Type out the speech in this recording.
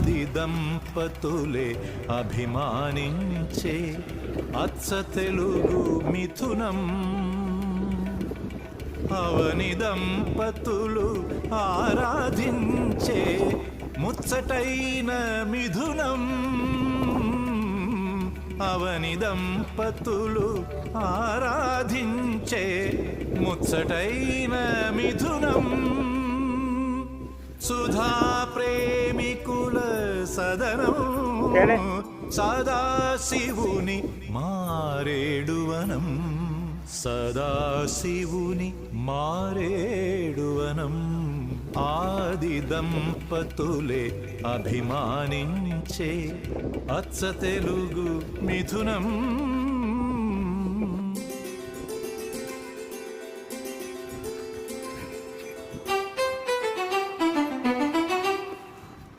ఆది దంపతులే అభిమానించే అచ్చ తెలుగు మిథునం. అవని దంపతులు ఆరాధించే ముచ్చటైన మిథునం. అవని దంపతులు ఆరాధించే ముచ్చటైన మిథునం. సుధా ప్రే సదనం సదాశివుని మారేడువనం. సదాశివుని మారేడువనం. ఆది దంపతులే అభిమానించే అచ్చ తెలుగు మిథునం.